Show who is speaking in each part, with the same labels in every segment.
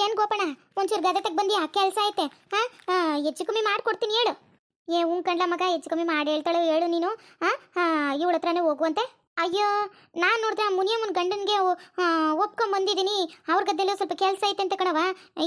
Speaker 1: ಏನ್ ಗೋಪಣ ಒಂಚೂರು ಗದೆ ಬಂದಿ ಕೆಲಸ ಐತೆ. ಹಾ ಹೆಚ್ಚು ಕಮ್ಮಿ ಮಾಡ್ಕೊಡ್ತೀನಿ ಹೇಳು. ಏ ಹ್ಞೂ ಕಂಡ್ಲ ಮಗ, ಹೆಚ್ಚು ಕಮ್ಮಿ ಮಾಡಿ ಹೇಳ್ತಾಳೆ ಹೇಳು ನೀನು. ಹಾ ಇವಳ ಹತ್ರನೇ ಹೋಗುವಂತೆ. ಅಯ್ಯೋ, ನಾನು ನೋಡಿದ್ರೆ ಆ ಮುನಿಯಮ್ಮನ ಗಂಡನಿಗೆ ಒಪ್ಕೊಂಡ್ ಅವ್ರ ಗದ್ದೆಲ್ಲ ಸ್ವಲ್ಪ ಕೆಲಸ ಐತೆ ಅಂತ ಕಣವ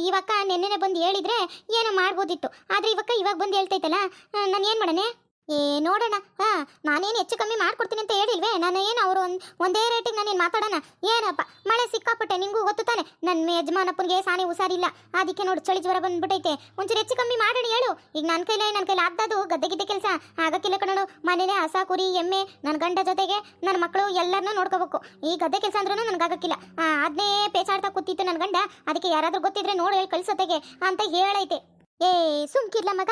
Speaker 1: ಇವಕ್ಕ ನೆನ್ನೆನೆ ಬಂದು ಹೇಳಿದ್ರೆ ಏನೋ ಮಾಡ್ಬೋದಿತ್ತು. ಆದ್ರೆ ಇವಕ್ಕ ಇವಾಗ ಬಂದು ಹೇಳ್ತೈತಲ್ಲ. ನಾನು ಏನು ಮಾಡನೆ ಏ ನೋಡೋಣ ಹಾ, ನಾನೇನು ಹೆಚ್ಚು ಕಮ್ಮಿ ಮಾಡ್ಕೊಡ್ತೀನಿ ಅಂತ ಹೇಳಿಲ್ವೇ? ನಾನು ಏನು ಅವರು ಒಂದು, ಒಂದೇ ರೇಟಿಗೆ ನಾನೇನು ಮಾತಾಡೋಣ? ಏನಪ್ಪ, ಮಳೆ ಸಿಕ್ಕಾಪಟ್ಟೆ, ನಿಂಗೂ ಗೊತ್ತು ತಾನೆ? ನನ್ನ ಯಜಮಾನಪ್ಪನಿಗೆ ಸಾನೆ ಹುಷಾರಿಲ್ಲ. ಅದಕ್ಕೆ ನೋಡು, ಚಳಿ ಜ್ವರ ಬಂದ್ಬಿಟ್ಟೈತೆ ಒಂಚೂರು ಹೆಚ್ಚು ಕಮ್ಮಿ ಮಾಡೋಣ ಹೇಳು. ಈಗ ನನ್ನ ಕೈಲೇ ನನ್ನ ಕೈಲಿ ಆದ್ದದು ಗದ್ದೆ ಗಿದ್ದೆ ಕೆಲಸ. ಆಗಕ್ಕಿಲ್ಲ ಕಣೋಡು ಮನೇಲೆ ಹಸ, ಕುರಿ, ಎಮ್ಮೆ ನನ್ನ ಗಂಡ ಜೊತೆಗೆ ನನ್ನ ಮಕ್ಕಳು ಎಲ್ಲರನ್ನೂ ನೋಡ್ಕೋಬೇಕು. ಈ ಗದ್ದೆ ಕೆಲಸ ಅಂದ್ರೂ ನನಗಾಗಕ್ಕಿಲ್ಲ. ಅದನ್ನೇ ಪೇಚಾಡ್ತಾ ಕೂತಿತ್ತು ನನ್ನ ಗಂಡ. ಅದಕ್ಕೆ ಯಾರಾದರೂ ಗೊತ್ತಿದ್ರೆ ನೋಡಿ ಹೇಳಿ ಕಳಿಸೋತೆಗೆ ಅಂತ ಹೇಳೈತೆ. ಏ ಸುಮ್ಕಿರ್ಲ ಮಗ.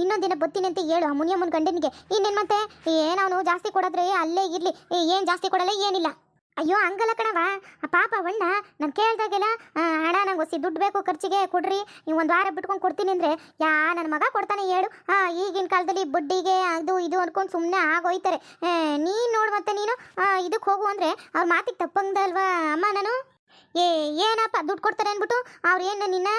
Speaker 1: ಇನ್ನೊಂದಿನ ದಿನ ಬತ್ತೀನಿ ಅಂತ ಹೇಳು ಮುನಿಯ ಮುನ್ ಗಂಡನಿಗೆ. ಇನ್ನೇನು ಮತ್ತೆ? ಏನವನು ಜಾಸ್ತಿ ಕೊಡೋದ್ರೆ ಅಲ್ಲೇ ಇರ್ಲಿ. ಏನ್ ಜಾಸ್ತಿ ಕೊಡಲ್ಲ, ಏನಿಲ್ಲ. ಅಯ್ಯೋ, ಹಂಗಲ್ಲ ಕಣವ ಪಾಪ ಅವಣ್ಣ, ನಾನು ಕೇಳ್ದಾಗೆಲ್ಲ ಹಣ ನಂಗೆ ಹೊಸಿ ದುಡ್ಡು ಬೇಕು ಖರ್ಚಿಗೆ ಕೊಡ್ರಿ. ನೀವು ಒಂದು ವಾರ ಬಿಟ್ಕೊಂಡು ಕೊಡ್ತೀನಿ ಅಂದ್ರೆ ಯಾ ನನ್ನ ಮಗ ಕೊಡ್ತಾನೆ ಹೇಳು. ಆ, ಈಗಿನ ಕಾಲದಲ್ಲಿ ಬುಡ್ಡಿಗೆ ಅದು ಇದು ಅಂದ್ಕೊಂಡು ಸುಮ್ಮನೆ ಆಗೋಯ್ತಾರೆ. ನೀನು ನೋಡು ಮತ್ತೆ ನೀನು. ಇದಕ್ಕೆ ಹೋಗು ಅಂದ್ರೆ ಅವ್ರ ಮಾತಿಗೆ ತಪ್ಪಂಗದಲ್ವಾ ಅಮ್ಮ ನಾನು? ಏ, ಏನಪ್ಪ ದುಡ್ಡು ಕೊಡ್ತಾರೆ ಅಂದ್ಬಿಟ್ಟು ಅವ್ರು ಏನು ನಿನ್ನ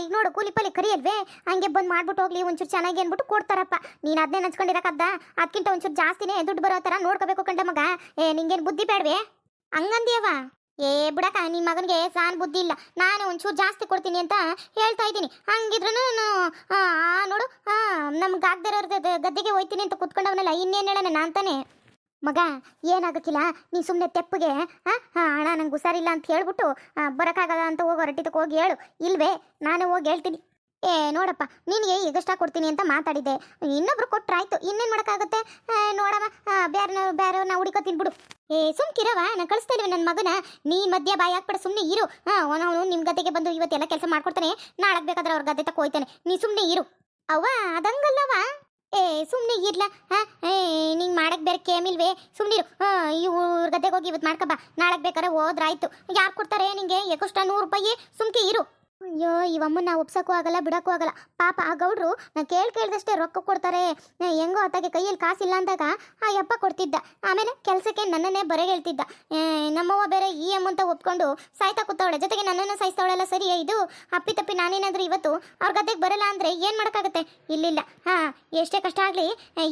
Speaker 1: ಈಗ ನೋಡು ಕೂಲಿ ಪಲ್ಲಿ ಕರಿಯಲ್ವೇ? ಹಂಗೆ ಬಂದು ಮಾಡ್ಬಿಟ್ಟು ಹೋಗ್ಲಿ, ಒಂಚೂರು ಚೆನ್ನಾಗಿ ಅಂದ್ಬಿಟ್ಟು ಕೊಡ್ತಾರಪ್ಪ. ನೀನು ಅದನ್ನೇ ನೆನ್ಸ್ಕೊಂಡಿರಕ್ಕದ್ದ ಅದಕ್ಕಿಂತ ಒಂಚೂರು ಜಾಸ್ತಿನೇ ದುಡ್ಡು ಬರೋ ಥರ ನೋಡ್ಕೋಬೇಕು ಕಂಡ ಮಗ. ಏ, ನಿಂಗೇನು ಬುದ್ಧಿ ಬೇಡವೆ? ಹಂಗಂದ್ಯವ ಏ, ಬಿಡಕ್ಕ ನಿನ್ನ ಮಗನಿಗೆ ಸಾನ್ ಬುದ್ಧಿ ಇಲ್ಲ. ನಾನು ಒಂಚೂರು ಜಾಸ್ತಿ ಕೊಡ್ತೀನಿ ಅಂತ ಹೇಳ್ತಾ ಇದ್ದೀನಿ. ಹಂಗಿದ್ರು ನೋಡು ನಮ್ಗೆ ಆಗದಿರೋರ್ ಗದ್ದೆಗೆ ಹೋಯ್ತೀನಿ ಅಂತ ಕುತ್ಕೊಂಡವನಲ್ಲ, ಇನ್ನೇನು ಹೇಳೋಣ ನಾನು ತಾನೇ? ಮಗ, ಏನಾಗಕ್ಕಿಲ್ಲ? ನೀ ಸುಮ್ಮನೆ ತೆಪ್ಪಗೆ ಹಾಂ ಹಣ ಅಣ್ಣ, ನಂಗೆ ಹುಷಾರಿಲ್ಲ ಅಂತ ಹೇಳ್ಬಿಟ್ಟು ಬರೋಕ್ಕಾಗಲ್ಲ ಅಂತ ಹೋಗಿ ಹೊರಟಿದ್ದಕ್ಕೆ ಹೋಗಿ ಹೇಳು. ಇಲ್ವೇ, ನಾನು ಹೋಗಿ ಹೇಳ್ತೀನಿ. ಏ, ನೋಡಪ್ಪ, ನಿನಗೆ ಈಗಷ್ಟ ಕೊಡ್ತೀನಿ ಅಂತ ಮಾತಾಡಿದ್ದೆ. ಇನ್ನೊಬ್ರು ಕೊಟ್ರಾಯ್ತು, ಇನ್ನೇನು ಮಾಡೋಕ್ಕಾಗುತ್ತೆ? ನೋಡಮ್ಮ ಬೇರೆ ನಾ ಹುಡುಕೋತೀನಿ ಬಿಡು. ಏ ಸುಮ್ಕಿರವ ನಾನು ಕಳಿಸ್ತಾ ಇಲ್ವ ನನ್ನ ಮಗನ? ನೀ ಮಧ್ಯ ಬಾಯಿ ಹಾಕ್ಬಿಡ ಸುಮ್ಮನೆ ಇರು. ಅವನು ನಿಮ್ಮ ಗದ್ದೆಗೆ ಬಂದು ಇವತ್ತೆಲ್ಲ ಕೆಲಸ ಮಾಡ್ಕೊಡ್ತಾನೆ. ನಾಳೆ ಬೇಕಾದ್ರೆ ಅವ್ರ ಗದ್ದೆ ತಕ್ಕ ಹೋಯ್ತಾನೆ. ನೀ ಸುಮ್ಮನೆ ಇರು. ಅವ್ವ ಅದಂಗಲ್ಲವ ಏ ಸುಮ್ಮನೆ ಇರ್ಲ, ಹಾ? ಏ ನಿಂಗೆ ಮಾಡಕ್ ಬೇರೆ ಕೇಮಿಲ್ವೇ? ಸುಮ್ಮನಿರು ಇವ್ರ ಗದ್ದೆಗೆ ಹೋಗಿ ಇವತ್ತು ಬಾ. ನಾಳೆ ಬೇಕಾದ್ರೆ ಹೋದ್ರಾಯ್ತು. ಯಾರು ಕೊಡ್ತಾರೆ ನಿಂಗೆ? ಎಷ್ಟೋ ನೂರು ರೂಪಾಯಿ? ಸುಮ್ಕೆ ಇರು. ಅಯ್ಯೋ ಇವಮ್ಮನ್ನ ಒಪ್ಸಕ್ಕೂ ಆಗಲ್ಲ ಬಿಡಕ್ಕೂ ಆಗಲ್ಲ. ಪಾಪ ಆ ಗೌಡ್ರು ನಾ ಕೇಳಿ ಕೇಳ್ದಷ್ಟೇ ರೊಕ್ಕ ಕೊಡ್ತಾರೆ. ಹೆಂಗೋ ಅತ್ತಾಗೆ ಕೈಯಲ್ಲಿ ಕಾಸಿಲ್ಲ ಅಂದಾಗ ಆ ಯಪ್ಪ ಕೊಡ್ತಿದ್ದ. ಆಮೇಲೆ ಕೆಲಸಕ್ಕೆ ನನ್ನನ್ನೇ ಬರೆ ಹೇಳ್ತಿದ್ದ. ಏ, ನಮ್ಮವ್ವ ಬೇರೆ ಈ ಅಂತ ಒಪ್ಕೊಂಡು ಸಾಯ್ತಾ ಕೂತವಳೆ. ಜೊತೆಗೆ ನನ್ನನ್ನು ಸಾಯಿಸ್ತವಳೆಲ್ಲ ಸರಿ ಇದು ಅಪ್ಪಿ ತಪ್ಪಿ ನಾನೇನಾದ್ರೂ ಇವತ್ತು ಅವ್ರ ಗದ್ದೆಗೆ ಬರಲ್ಲ ಅಂದ್ರೆ ಏನು ಮಾಡೋಕ್ಕಾಗತ್ತೆ? ಇಲ್ಲಿಲ್ಲ. ಹಾ ಎಷ್ಟೇ ಕಷ್ಟ ಆಗಲಿ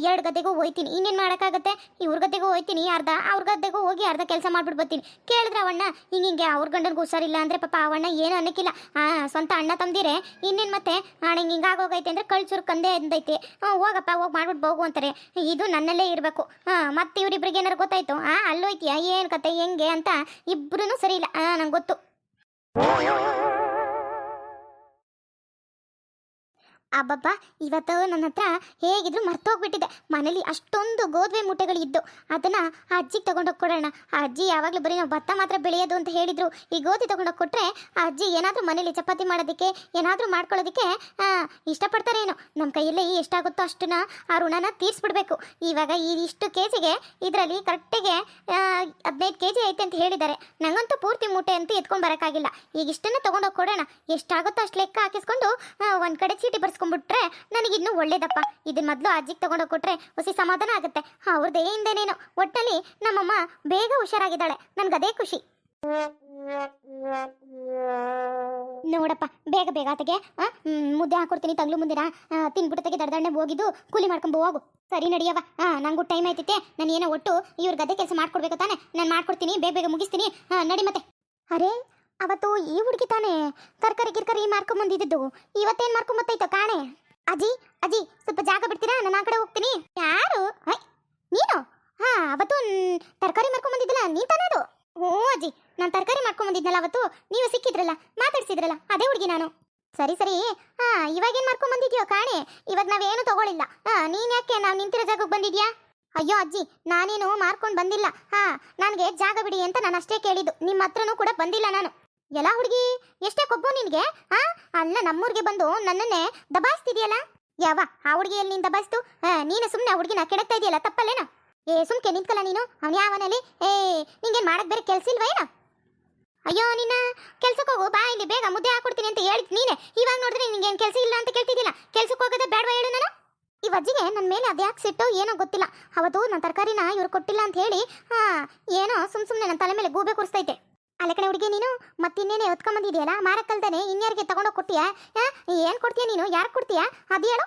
Speaker 1: ಎರಡು ಗದ್ದೆಗೂ ಹೋಯ್ತೀನಿ. ಇನ್ನೇನು ಮಾಡೋಕ್ಕಾಗತ್ತೆ? ಇವ್ರ ಗದ್ದೆಗೂ ಹೋಯ್ತೀನಿ ಅರ್ಧ. ಅವ್ರ ಗದ್ದೆಗೂ ಹೋಗಿ ಅರ್ಧ ಕೆಲಸ ಮಾಡ್ಬಿಟ್ಟು ಬರ್ತೀನಿ. ಕೇಳಿದ್ರೆ ಅವಣ್ಣ ಹಿಂಗೆ ಹಿಂಗೆ ಅವ್ರ ಗಂಡನಿಗೆ ಹುಷಾರಿಲ್ಲ ಅಂದ್ರೆ ಪಾಪ ಅವಣ್ಣ ಏನು ಅನ್ನಕ್ಕಿಲ್ಲ. ಆ ಸ್ವಂತ ಅಣ್ಣ ತಂದಿರೆ, ಇನ್ನೇನು ಮತ್ತೆ? ಹಿಂಗೆ ಹಿಂಗಾಗೋಗೈತೆ ಅಂದ್ರೆ ಕಳ್ಚೂರು ಕಂದೆ ಅಂದೈತೆ ಹೋಗಪ್ಪ, ಹೋಗಿ ಮಾಡ್ಬಿಟ್ಟು ಹೋಗು ಅಂತಾರೆ. ಇದು ನನ್ನಲ್ಲೇ ಇರಬೇಕು. ಹಾಂ ಮತ್ತೆ ಇವ್ರಿಬ್ರಿಗೆ ಏನಾರು ಗೊತ್ತಾಯ್ತು? ಆ, ಅಲ್ಲೋಯ್ತೀಯ? ಏನು ಕತೆ? ಹೆಂಗೆ ಅಂತ ಇಬ್ರು ಸರಿ ಇಲ್ಲ. ಹಾಂ ನಂಗೆ ಗೊತ್ತು. ಅಬ್ಬಬ್ಬ, ಇವತ್ತು ನನ್ನ ಹತ್ರ ಹೇಗಿದ್ರು ಮರ್ತೋಗ್ಬಿಟ್ಟಿದೆ. ಮನೇಲಿ ಅಷ್ಟೊಂದು ಗೋಧಿ ಮೂಟೆಗಳು ಇದ್ದು ಅದನ್ನ ಆ ಅಜ್ಜಿಗೆ ತಗೊಂಡೋಗಿ ಕೊಡೋಣ. ಅಜ್ಜಿ ಯಾವಾಗಲೂ ಬರೀ ನಾವು ಭತ್ತ ಮಾತ್ರ ಬೆಳೆಯೋದು ಅಂತ ಹೇಳಿದ್ರು. ಈ ಗೋಧಿ ತಗೊಂಡೋಗಿ ಕೊಟ್ರೆ ಆ ಅಜ್ಜಿ ಏನಾದರೂ ಮನೇಲಿ ಚಪಾತಿ ಮಾಡೋದಕ್ಕೆ, ಏನಾದರೂ ಮಾಡ್ಕೊಳ್ಳೋದಕ್ಕೆ ಇಷ್ಟಪಡ್ತಾರೇನೋ. ನಮ್ಮ ಕೈಯಲ್ಲಿ ಎಷ್ಟಾಗುತ್ತೋ ಅಷ್ಟನ್ನ ಆ ಋಣನ ತೀರಿಸ್ಬಿಡ್ಬೇಕು. ಇವಾಗ ಈ ಇಷ್ಟು ಕೆ ಜಿಗೆ ಇದರಲ್ಲಿ ಕರೆಕ್ಟಿಗೆ ಹದಿನೈದು ಕೆಜಿ ಐತೆ ಅಂತ ಹೇಳಿದ್ದಾರೆ. ನಂಗಂತೂ ಪೂರ್ತಿ ಮೂಟೆ ಅಂತೂ ಎತ್ಕೊಂಡ್ ಬರೋಕ್ಕಾಗಿಲ್ಲ. ಈಗ ಇಷ್ಟನ್ನ ತಗೊಂಡೋಗಿ ಕೊಡೋಣ. ಎಷ್ಟಾಗುತ್ತೋ ಅಷ್ಟು ಲೆಕ್ಕ ಹಾಕಿಸ್ಕೊಂಡು ಒಂದು ಕಡೆ ಚೀಟಿ ಬರ್ಸ್ಕೊಂಡ್ಬಿಟ್ರೆ ನನಗೆ ಇನ್ನೂ ಒಳ್ಳೇದಪ್ಪ. ಇದನ್ನ ಮೊದಲು ಅಜ್ಜಿಗೆ ತಗೊಂಡೋಗಿ ಕೊಟ್ರೆ ಹುಸಿ ಸಮಾಧಾನ ಆಗುತ್ತೆ. ಅವ್ರದೇ ಹಿಂದೆನೇನು ಒಟ್ಟಲ್ಲಿ ನಮ್ಮಮ್ಮ ಬೇಗ ಹುಷಾರಾಗಿದ್ದಾಳೆ. ಅದೇ ಖುಷಿ. ನೋಡಪ್ಪ ಬೇಗ ಬೇಗ ಆತಗೆ ಮುದ್ದೆ ಹಾಕೊಡ್ತೀನಿ ತಗ್ಲು ಮುಂದಿನ ಆ, ತಿನ್ಬಿಟ್ಟು ತೆಗೆ ದಡ್ದಣ್ಣೆ ಹೋಗಿದ್ದು ಕೂಲಿ ಮಾಡ್ಕೊಂಡು ಹೋಗು. ಸರಿ ನಡಿಯವ ನಂಗೂ ಟೈಮ್ ಆಯ್ತೈತೆ. ನಾನು ಏನೋ ಒಟ್ಟು ಇವ್ರ ಗದ್ದೆ ಕೆಲಸ ಮಾಡ್ಕೊಡ್ಬೇಕು ತಾನೆ. ನಾನು ಮಾಡ್ಕೊಡ್ತೀನಿ ಬೇಗ ಬೇಗ ಮುಗಿಸ್ತೀನಿ. ನಡಿ ಮತ್ತೆ. ಅರೆ ಅವತ್ತು ಈ ಹುಡುಗಿ ತಾನೇ ತರಕಾರಿ ಮಾರ್ಕೊಂಡ್ ಬಂದಿದ್ದು. ಇವತ್ತೇನ್ ಮಾರ್ಕೊಂಬತ್ತೈತೋ ಕಾಣೆ? ಅಜ್ಜಿ ಅಜ್ಜಿ, ಸ್ವಲ್ಪ ಜಾಗ ಬಿಡ್ತೀರಾ? ನಾನು ಆ ಕಡೆ ಹೋಗ್ತೀನಿ. ಯಾರು? ಹೈ, ನೀನು? ಹಾ, ಅವತ್ತು ತರಕಾರಿ ಮಾರ್ಕೊಂಬಂದಿದ್ದಲ್ಲ ನೀನ್ ತಾನೇ ಅದು? ಹ್ಞೂ ಅಜ್ಜಿ, ನಾನು ತರಕಾರಿ ಮಾಡ್ಕೊಂಬಂದಿದ್ನಲ್ಲ ಅವತ್ತು. ನೀವು ಸಿಕ್ಕಿದ್ರಲ್ಲ, ಮಾತಾಡ್ಸಿದ್ರಲ್ಲ, ಅದೇ ಹುಡುಗಿ ನಾನು. ಸರಿ ಸರಿ. ಹಾ ಇವಾಗೇನ್ ಮಾರ್ಕೊಂಬಂದಿದ್ಯೋ ಕಾಣೆ? ಇವಾಗ ನಾವೇನು ತಗೊಳಿಲ್ಲ. ಹಾ, ನೀನ್ ಯಾಕೆ ನಾವು ನಿಂತಿರೋ ಜಾಗಕ್ಕೆ ಬಂದಿದ್ಯಾ? ಅಯ್ಯೋ ಅಜ್ಜಿ, ನಾನೇನು ಮಾರ್ಕೊಂಡು ಬಂದಿಲ್ಲ. ಹಾ, ನನಗೆ ಜಾಗ ಬಿಡಿ ಅಂತ ನಾನು ಅಷ್ಟೇ ಕೇಳಿದ್ದು. ನಿಮ್ಮ ಹತ್ರನೂ ಕೂಡ ಬಂದಿಲ್ಲ ನಾನು. ಎಲ್ಲ ಹುಡುಗಿ? ಎಷ್ಟೇ ಕೊಬ್ಬು ನಿನ್ಗೆ ಹಾ ಅಲ್ಲ, ನಮ್ಮೂರಿಗೆ ಬಂದು ನನ್ನನ್ನೇ ದಬಾಯಿಸ್ತಿದ್ಯಲ್ಲ? ಯಾವ ಆ ಹುಡುಗಿಯಲ್ಲಿ ಎಲ್ಲಿ ದಬಾಯಿಸ್ತು? ನೀನು ಸುಮ್ಮನೆ ಹುಡುಗಿನ ಕೆಡಕ್ತಾ ಇದೆಯಲ್ಲ, ತಪ್ಪಲ್ಲೇನ? ಏ, ಸುಮ್ಕೆ ನಿಂತ್ಕಲ್ಲ ನೀನು? ಅವನ ಯಾವನಲ್ಲಿ ಏ, ನಿಂಗೇನ್ ಮಾಡಕ್ ಬೇರೆ ಕೆಲ್ಸ ಇಲ್ವಾ ಏನು? ಅಯ್ಯೋ, ನಿನ್ನ ಕೆಲ್ಸಕ್ಕೆ ಹೋಗು, ಬಾ ಇಲ್ಲಿ, ಬೇಗ ಮುದ್ದೆ ಹಾಕೊಡ್ತೀನಿ ಅಂತ ಹೇಳಿದ್ ನೀನೆ. ಇವಾಗ ನೋಡಿದ್ರೆ ನಿಂಗೇನ್ ಕೆಲಸ ಇಲ್ಲ ಅಂತ ಕೇಳ್ತಿದ್ದಿಲ್ಲ ಕೆಲ್ಸಕ್ಕೆ ಹೋಗೋದೇ ಬೇಡವಾ ಹೇಳು ನಾನು? ಈ ಅಜ್ಜಿಗೆ ನನ್ನ ಮೇಲೆ ಅದ್ಯಾಕೆ ಸಿಟ್ಟು ಏನೋ ಗೊತ್ತಿಲ್ಲ. ಅವತ್ತು ನನ್ನ ತರಕಾರಿನ ಇವ್ರು ಕೊಟ್ಟಿಲ್ಲ ಅಂತ ಹೇಳಿ, ಹಾ, ಏನೋ ಸುಮ್ ಸುಮ್ಮನೆ ನನ್ನ ತಲೆ ಮೇಲೆ ಗೂಬೆ ಕೂರಿಸ್ತೈತೆ ಅಲ್ಲ ಕಡೆ ಹುಡುಗಿ, ನೀನು ಮತ್ತಿನ್ನೇನೆ ಹೊತ್ಕೊಂಬಂದಿದೆಯಲ್ಲ ಮಾರಕ್ಕಲ್ದಾನೆ ಇನ್ಯಾರಿಗೆ ತಗೊಂಡೋಗಿ ಕೊಡ್ತೀಯಾ ಏನು ಕೊಡ್ತೀಯಾ ನೀನು? ಯಾರು ಕೊಡ್ತೀಯಾ? ಅದು ಹೇಳು.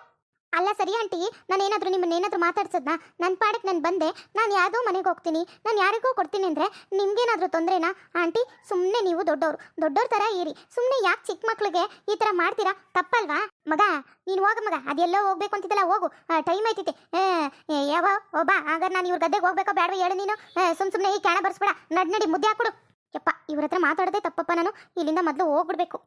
Speaker 1: ಅಲ್ಲ ಸರಿ ಆಂಟಿ, ನಾನು ಏನಾದರೂ ನಿಮ್ಮನ್ನ ಏನಾದರೂ ಮಾತಾಡ್ಸದ್ನಾ? ನನ್ನ ಪಾಡಕ್ಕೆ ನಾನು ಬಂದೆ, ನಾನು ಯಾವುದೋ ಮನೆಗೆ ಹೋಗ್ತೀನಿ. ನಾನು ಯಾರಿಗೋ ಕೊಡ್ತೀನಿ ಅಂದರೆ ನಿಮ್ಗೇನಾದರೂ ತೊಂದರೆನಾ? ಆಂಟಿ ಸುಮ್ಮನೆ ನೀವು ದೊಡ್ಡವರು. ದೊಡ್ಡವ್ರ ಥರ ಇರಿ. ಸುಮ್ಮನೆ ಯಾಕೆ ಚಿಕ್ಕ ಮಕ್ಳಿಗೆ ಈ ಥರ ಮಾಡ್ತೀರಾ? ತಪ್ಪಲ್ವಾ? ಮಗ, ನೀನು ಹೋಗ ಮಗ. ಅದೆಲ್ಲೋ ಹೋಗ್ಬೇಕು ಅಂತಿದ್ದಲ್ಲ, ಹೋಗು. ಟೈಮ್ ಆಯ್ತೈತೆ. ಯಾವ ಒಬ್ಬ ಹಾಗಾದ್ರೆ ನಾನು ಇವ್ರ ಗದ್ದೆಗೆ ಹೋಗ್ಬೇಕೋ ಬೇಡವಾ ಹೇಳು ನೀನು. ಸುಮ್ಮ ಸುಮ್ಮನೆ ಈ ಕ್ಯಾಣ ಬರ್ಸ್ಬೇಡ. ನಡ್, ನಡಿ, ಮುದ್ದೆ ಹಾಕ್ಬಿಡು ಯಪ್ಪ, ಇವ್ರ ಹತ್ರ ಮಾತಾಡದೆ ತಪ್ಪಪ್ಪ ನಾನು. ಇಲ್ಲಿಂದ ಮೊದಲು ಹೋಗ್ಬಿಡ್ಬೇಕು.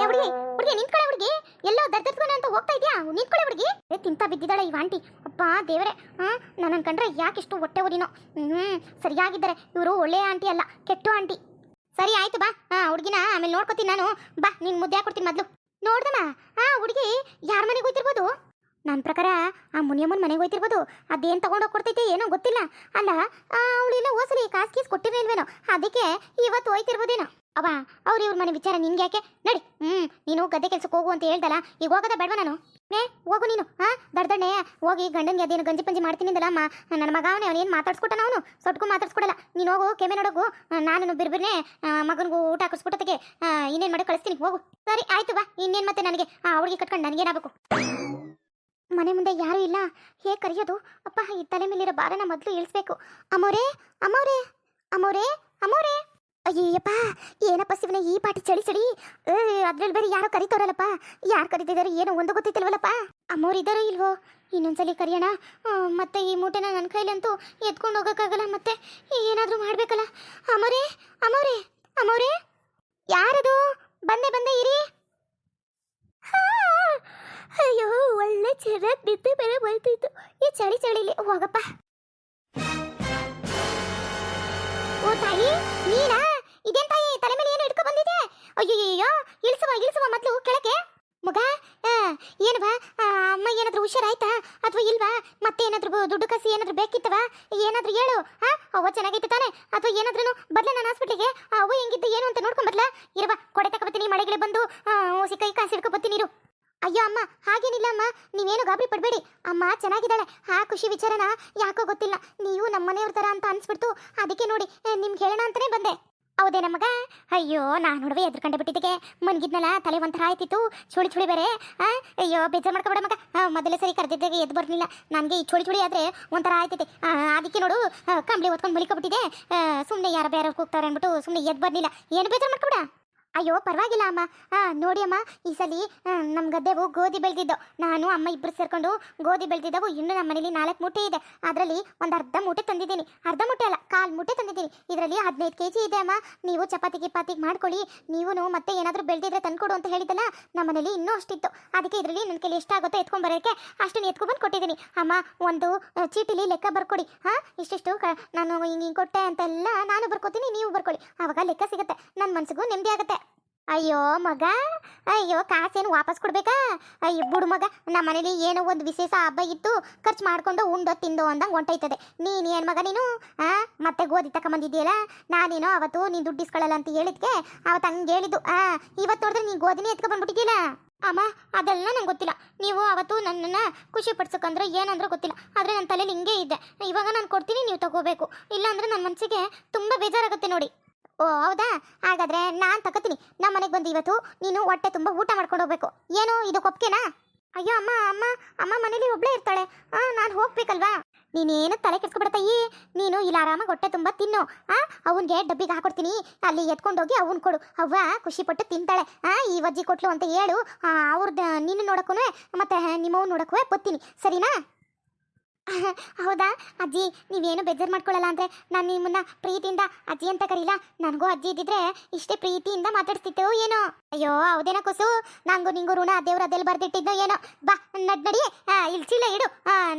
Speaker 1: ಹುಡುಗಿ ಹುಡುಗಿ ನಿಂತ್ಕೊಳ್ಳೆ ಹುಡುಗಿ. ಎಲ್ಲೋ ದರ್ದರ್ಸ್ಕೊಂಡು ಅಂತ ಹೋಗ್ತಾ ಇದೆಯಾ? ನಿಂತ್ಕೊಳ್ಳೆ ಹುಡುಗಿ. ಏ, ತಿಂತ ಬಿದ್ದಿದ್ದಾಳೆ ಈ ಆಂಟಿ ಅಪ್ಪ, ದೇವರೇ ಹಾ ನನ್ನ ಯಾಕೆ ಇಷ್ಟು ಹೊಟ್ಟೆ ಉರಿನೋ. ಹ್ಮ್, ಸರಿಯಾಗಿದ್ದಾರೆ. ಇವರು ಒಳ್ಳೆಯ ಆಂಟಿ ಅಲ್ಲ, ಕೆಟ್ಟು ಆಂಟಿ. ಸರಿ, ಆಯ್ತು ಬಾ. ಹಾಂ ಹುಡುಗಿನ ಆಮೇಲೆ ನೋಡ್ಕೊತೀನಿ ನಾನು. ಬಾ, ನಿನ್ ಮುದ್ದೆ ಹಾಕೊಡ್ತೀನಿ ಮೊದಲು. ನೋಡ್ದಮ್ಮ. ಆ, ಹುಡುಗಿ, ಯಾರ ಮನೆಗೆ ಹೋಯ್ತಿರ್ಬೋದು? ನನ್ನ ಪ್ರಕಾರ ಆ ಮುನಿಯಮ್ಮನ ಮನೆಗೆ ಹೋಯ್ತಿರ್ಬೋದು. ಅದೇನು ತಗೊಂಡೋಗಿ ಕೊಡ್ತೈತೆ ಏನೋ ಗೊತ್ತಿಲ್ಲ. ಅಲ್ಲ ಅವಳಿಲ್ಲ ಓಸಲಿ ಕಾಸು ಕೀಸ್ ಕೊಟ್ಟಿರ್ಲಿಲ್ವೇನೋ ಅದಕ್ಕೆ ಇವತ್ತು ಹೋಯ್ತಿರ್ಬೋದೇನೋ? ಅವ ಅವ್ರು ಇವ್ರ ಮನೆ ವಿಚಾರ ನಿನ್ಗೆ ಯಾಕೆ? ನಡಿ, ಹ್ಮ್, ನೀನು ಗದ್ದೆ ಕೆಲ್ಸಕ್ಕೆ ಹೋಗು ಅಂತ ಹೇಳ್ದಲ್ಲ, ಈಗ ಹೋಗದ ಬೇಡವಾ ನಾನು? ಏ ಹೋಗು ನೀನು ಹಾ ದಡ್ದಣ್ಣೆ, ಹೋಗಿ ಗಂಡನ್ಗೆ ಅದೇನು ಗಂಜಿ ಪಂಜಿ ಮಾಡ್ತೀನಿ ಅಮ್ಮ ನನ್ನ ಮಗ ಅವನೇ ಅವನೇನು ಮಾತಾಡ್ಸ್ಕೊಟ್ಟಾನ ಅವನು? ಸೊಟ್ಕು ಮಾತಾಡ್ಸ್ಕೊಡಲ್ಲ. ನೀನು ಹೋಗು, ಕೆಮ್ಮೆ ನೋಡೋಗು. ನಾನು ಬಿರ್ಬಿರ್ನೆ ಮಗನಿಗೂ ಊಟ ಹಾಕಿಸ್ಬಿಟ್ಟತಿಗೆ ಇನ್ನೇನು ಮಾಡಿ ಕಳಿಸ್ತೀನಿ. ಹೋಗು. ಸರಿ, ಆಯ್ತು, ಬಾ. ಇನ್ನೇನು ಮತ್ತೆ ನನಗೆ? ಆ ಹುಡುಗಿ ಕಟ್ಕೊಂಡು ನನಗೇನಾಗಬೇಕು? ಮನೆ ಮುಂದೆ ಯಾರೂ ಇಲ್ಲ. ಹೇಗೆ ಕರೆಯೋದು ಅಪ್ಪ ಈ ತಲೆ ಮೇಲಿರೋ ಭಾರನ ಮೊದಲು ಇಳಿಸ್ಬೇಕು. ಅಮೋರೇ ಅಮೋರೇ ಅಮೋರೇ ಅಮೋರೇ ಅಯ್ಯಪ್ಪ ಏನಪ್ಪ ಸಿವನ ಈ ಪಾಟಿ ಚಳಿ ಚಳಿ? ಅದ್ರಲ್ಲಿ ಬೇರೆ ಯಾರೋ ಕರಿತವ್ರಲ್ಲಪ್ಪ. ಯಾರು ಕರಿತಿದ್ದಾರೆ ಏನೋ ಒಂದು ಗೊತ್ತಿತ್ತಲ್ವಲ್ಲಪ್ಪ. ಅಮ್ಮೋರು ಇದ್ದಾರೋ ಇಲ್ವೋ? ಇನ್ನೊಂದ್ಸಲಿ ಕರಿಯೋಣ. ಮತ್ತೆ ಈ ಮೂಟೆನ ನನ್ನ ಕೈಲಂತೂ ಎತ್ಕೊಂಡು ಹೋಗೋಕ್ಕಾಗಲ್ಲ ಮತ್ತೆ ಏನಾದರೂ ಮಾಡಬೇಕಲ್ಲ. ಅಮೋರೇ ಅಮೋರೇ ಅಮೋರೇ ಯಾರದು? ಬಂದೆ ಬಂದೆ ಇರಿ. ಹಾ, ಅಯ್ಯೋ ಒಳ್ಳೆ ಚೆನ್ನಾಗಿ ನಿದ್ದೆ ಬೇರೆ ಬರ್ತಿತ್ತು ಈ ಚಳಿ ಚಳಿಲಿ ಹೋಗಪ್ಪ. ಓ ತಾಯಿ ನೀನಾ? ಇದೇನ್ ತಾಯಿ ತಲೆ ಮೇಲೆ ಏನು ಇಟ್ಕೊ ಬಂದಿದೆ ಅಯ್ಯಯ್ಯೋ ಇಳಿಸುವ ಇಳಿಸುವ ಮೊದಲು ಕೆಳಕ್ಕೆ. ಮಗ ಆ, ಏನು ಬಾ ಅಮ್ಮ ಏನಾದ್ರೂ ಹುಷಾರಾಯ್ತಾ? ಅಥವಾ ಇಲ್ವಾ? ಮತ್ತೆ ಏನಾದ್ರೂ ದುಡ್ಡು ಕಸಿ ಏನಾದ್ರೂ ಬೇಕಿತ್ತವಾ? ಏನಾದ್ರೂ ಹೇಳು ಹಾ ಅವ್ವ ಚೆನ್ನಾಗೈತೆ ತಾನೆ. ಅಥವಾ ಏನಾದ್ರೂ ಬದಲ ನಾನು ಹಾಸ್ಪಿಟ್ಲಿಗೆ? ಅವ್ವ ಹೆಂಗಿದ್ದು ಏನು ಅಂತ ನೋಡ್ಕೊಂಡ್ ಬರ್ಲಾ? ಇರವಾ ಕೊಡೆ ತಗೊಬತ್ತೀನಿ ಮಳೆಗೆ ಬಂದು ಸಿಕ್ಕ ಕೈ ಕಾಸು ಹಿಡ್ಕೊ ನೀರು ಅಯ್ಯೋ ಅಮ್ಮ, ಹಾಗೇನಿಲ್ಲ ಅಮ್ಮ. ನೀವೇನು ಗಾಬರಿ ಪಡಬೇಡಿ. ಅಮ್ಮ ಚೆನ್ನಾಗಿದ್ದಾಳೆ. ಆ ಖುಷಿ ವಿಚಾರನ ಯಾಕೋ ಗೊತ್ತಿಲ್ಲ. ನೀವು ನಮ್ಮ ಮನೆಯವ್ರ ಥರ ಅಂತ ಅನ್ಸ್ಬಿಡ್ತು. ಅದಕ್ಕೆ ನೋಡಿ ನಿಮ್ಗೆ ಹೇಳೋಣ ಅಂತಾನೆ ಬಂದೆ. ಹೌದೇ ನಮಗ ಅಯ್ಯೋ, ನಾನು ನೋಡುವೆ ಕಂಡು ಬಿಟ್ಟಿದ್ದಕ್ಕೆ. ಮನ್ಗಿದ್ನಲ್ಲ, ತಲೆ ಒಂಥರ ಆಯ್ತಿತ್ತು. ಚುಳಿ ಚುಳಿ ಬೇರೆ. ಅಯ್ಯೋ, ಬೇಜಾರು ಮಾಡ್ಕೊಬೇಡ ಮಗ. ಮೊದಲೇ ಸರಿ ಕರೆದಿದ್ದಾಗ ಎದ್ದು ಬರ್ಲಿಲ್ಲ. ನನಗೆ ಈ ಚುಳಿ ಚುಳಿ ಆದರೆ ಒಂಥರ ಆಯ್ತೈತೆ ಅದಕ್ಕೆ ನೋಡು ಕಂಬಳಿ ಹೊತ್ಕೊಂಡು ಮಲಿಕೊಬಿಟ್ಟಿದೆ ಸುಮ್ಮನೆ ಯಾರು ಬೇರೆ ಕೂಗ್ತಾರೆ ಅಂದ್ಬಿಟ್ಟು ಸುಮ್ಮನೆ ಎದ್ದು ಬರ್ಲಿಲ್ಲ. ಏನು ಬೇಜಾರು ಮಾಡ್ಕೊಬೇಡ? ಅಯ್ಯೋ, ಪರವಾಗಿಲ್ಲ ಅಮ್ಮ. ನೋಡಿ ಅಮ್ಮ, ಈ ಸಲ ನಮ್ಮ ಗದ್ದೆವು ಗೋಧಿ ಬೆಳೆದಿದ್ದು. ನಾನು, ಅಮ್ಮ ಇಬ್ಬರು ಸೇರ್ಕೊಂಡು ಗೋಧಿ ಬೆಳೆದಿದ್ದವು. ಇನ್ನು ನಮ್ಮ ಮನೇಲಿ ನಾಲ್ಕು ಮೂಟೆ ಇದೆ. ಅದರಲ್ಲಿ ಒಂದು ಅರ್ಧ ಮೂಟೆ ತಂದಿದ್ದೀನಿ. ಅರ್ಧ ಮೂಟೆ ಅಲ್ಲ, ಕಾಲು ಮೂಟೆ ತಂದಿದ್ದೀನಿ. ಇದರಲ್ಲಿ ಹದಿನೈದು ಕೆ ಜಿ ಇದೆ ಅಮ್ಮ. ನೀವು ಚಪಾತಿ ಗಿಪಾತಿಗೆ ಮಾಡ್ಕೊಳ್ಳಿ. ನೀವು ಮತ್ತೆ ಏನಾದರೂ ಬೆಳೆದಿದ್ರೆ ತಂದ್ಕೊಡು ಅಂತ ಹೇಳಿದ್ದಲ್ಲ ನಮ್ಮ ಮನೇಲಿ ಇನ್ನೂ ಅಷ್ಟಿತ್ತು. ಅದಕ್ಕೆ ಇದರಲ್ಲಿ ನನ್ನ ಕೈಲಿ ಎತ್ಕೊಂಡ್ ಬರೋಕ್ಕೆ ಅಷ್ಟನ್ನು ಎತ್ಕೊಂಡ್ಬಂದು ಕೊಟ್ಟಿದ್ದೀನಿ. ಅಮ್ಮ, ಒಂದು ಚೀಟಿಲಿ ಲೆಕ್ಕ ಬರ್ಕೊಡಿ. ಹಾಂ, ಇಷ್ಟಿಷ್ಟು ನಾನು ಹಿಂಗೆ ಹಿಂಗೆ ಕೊಟ್ಟೆ ಅಂತೆಲ್ಲ ನಾನು ಬರ್ಕೋತೀನಿ, ನೀವು ಬರ್ಕೊಳ್ಳಿ. ಆವಾಗ ಲೆಕ್ಕ ಸಿಗುತ್ತೆ. ನನ್ನ ಮನಸ್ಸಿಗೂ ನೆಮ್ಮದಿ ಆಗುತ್ತೆ. ಅಯ್ಯೋ ಮಗ, ಅಯ್ಯೋ ಕಾಸೇನು ವಾಪಸ್ ಕೊಡ್ಬೇಕಾ? ಅಯ್ಯೋ ಬುಡು ಮಗ ನಮ್ಮ ಮನೇಲಿ ಏನೋ ಒಂದು ವಿಶೇಷ ಹಬ್ಬ ಇತ್ತು, ಖರ್ಚು ಮಾಡ್ಕೊಂಡು ಉಂಡೋ ತಿಂದೋ ಅಂದಂಗೆ ಹೊಂಟೈತದೆ ನೀನು ಏನು ಮಗ ನೀನು? ಆ, ಮತ್ತೆ ಗೋಧಿ ತಗೊಂಬಂದಿದ್ದೀಯಲ್ಲ ನಾನೇನೋ ಅವತ್ತು ನೀನು ದುಡ್ಡು ಇಸ್ಕೊಳ್ಳಲ್ಲ ಅಂತ ಹೇಳಿದ್ಕೆ, ಅವತ್ತು ಹಂಗೆ ಹೇಳಿದ್ದು. ಆ, ಇವತ್ತು ನೋಡಿದ್ರೆ ನೀನು ಗೋಧಿನೇ ಎತ್ಕೊಂಡ್ಬಂದ್ಬಿಟ್ಟಿದ್ದೀಯಲ್ಲ ಅಮ್ಮ, ಅದೆಲ್ಲ ನಂಗೆ ಗೊತ್ತಿಲ್ಲ. ನೀವು ಅವತ್ತು ನನ್ನನ್ನು ಖುಷಿ ಪಡ್ಸೋಕಂದ್ರೆ ಏನಂದ್ರೆ ಗೊತ್ತಿಲ್ಲ. ಆದರೆ ನನ್ನ ತಲೆಯಲ್ಲಿ ಹಿಂಗೆ ಇದೆ. ಇವಾಗ ನಾನು ಕೊಡ್ತೀನಿ, ನೀವು ತಗೋಬೇಕು. ಇಲ್ಲಾಂದ್ರೆ ನನ್ನ ಮನಸ್ಸಿಗೆ ತುಂಬ ಬೇಜಾರಾಗುತ್ತೆ ನೋಡಿ. ಓ, ಹೌದಾ? ಹಾಗಾದ್ರೆ ನಾನು ತಗೋತೀನಿ. ನಮ್ಮ ಮನೆಗೆ ಬಂದು ಇವತ್ತು ನೀನು ಹೊಟ್ಟೆ ತುಂಬ ಊಟ ಮಾಡ್ಕೊಂಡು ಹೋಗ್ಬೇಕು. ಏನು, ಇದು ಕೊಪ್ಕೆನಾ? ಅಯ್ಯೋ, ಅಮ್ಮ ಅಮ್ಮ ಅಮ್ಮ ಮನೇಲಿ ಒಬ್ಳೇ ಇರ್ತಾಳೆ. ಆ, ನಾನು ಹೋಗ್ಬೇಕಲ್ವಾ? ನೀನೇನು ತಲೆ ಕೆಡ್ಸ್ಕೊಬೇಡ ತಾಯಿ. ನೀನು ಇಲ್ಲಿ ಆರಾಮಾಗಿ ಹೊಟ್ಟೆ ತುಂಬ ತಿನ್ನು. ಆ, ಅವನಿಗೆ ಡಬ್ಬಿಗೆ ಹಾಕೊಡ್ತೀನಿ. ಅಲ್ಲಿ ಎತ್ಕೊಂಡೋಗಿ ಅವನ್ ಕೊಡು. ಅವ್ವ ಖುಷಿ ಪಟ್ಟು ತಿಂತಾಳೆ. ಆ, ಈ ವಜ್ಜಿ ಕೊಟ್ಲು ಅಂತ ಹೇಳು. ಅವ್ರದ್ದು ನಿನ್ನ ನೋಡಕ್ಕೂ ಮತ್ತೆ ನಿಮ್ಮವ್ ನೋಡಕ್ಕೂ ಬತ್ತೀನಿ ಸರಿನಾ? ಹೌದಾ? ಅಜ್ಜಿ, ನೀವೇನು ಬೇಜಾರು ಮಾಡ್ಕೊಳ್ಳಲ್ಲ ಅಂದ್ರೆ ನಾನು ನಿಮ್ಮನ್ನ ಪ್ರೀತಿಯಿಂದ ಅಜ್ಜಿ ಅಂತ ಕರೀಲ? ನನಗೂ ಅಜ್ಜಿ ಇದ್ದಿದ್ರೆ ಇಷ್ಟೇ ಪ್ರೀತಿಯಿಂದ ಮಾತಾಡ್ತಿತ್ತು ಏನೋ. ಅಯ್ಯೋ, ಹೌದೇನ ಕುಸು? ನಂಗೂ ನಿಂಗೂ ಋಣ ದೇವ್ರ ಅದೆಲ್ಲಿ ಬರ್ದಿಟ್ಟಿದ್ದೋ ಏನೋ. ಬಾ, ನಡ್, ನಡಿ. ಇಲ್ಲಿ ಚೀಲ ಇಡು.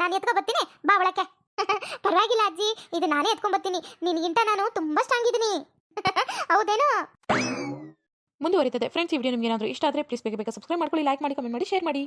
Speaker 1: ನಾನು ಎತ್ಕೊ ಬರ್ತೀನಿ. ಬಾ ಒಳಕ್ಕೆ. ಪರವಾಗಿಲ್ಲ ಅಜ್ಜಿ, ಇದು ನಾನೇ ಎತ್ಕೊಂಡ್ ಬರ್ತೀನಿ. ನಿನಗಿಂತ ನಾನು ತುಂಬಾ ಸ್ಟ್ರಾಂಗ್ ಇದ್ದೀನಿ ಹೌದೇನೋ?
Speaker 2: ಮುಂದುವರಿತದೆ. ಫ್ರೆಂಡ್ಸ್ ಈ ವಿಡಿಯೋ ನಿಮ್ಗೆ ಏನಾದರೂ ಇಷ್ಟ ಆದರೆ ಪ್ಲೀಸ್ ಬೇಗ ಬೇಗ ಸಬ್ಸ್ಕ್ರೈಬ್ ಮಾಡ್ಕೊಳ್ಳಿ ಲೈಕ್ ಮಾಡಿ ಕಮೆಂಟ್ ಮಾಡಿ ಶೇರ್ ಮಾಡಿ.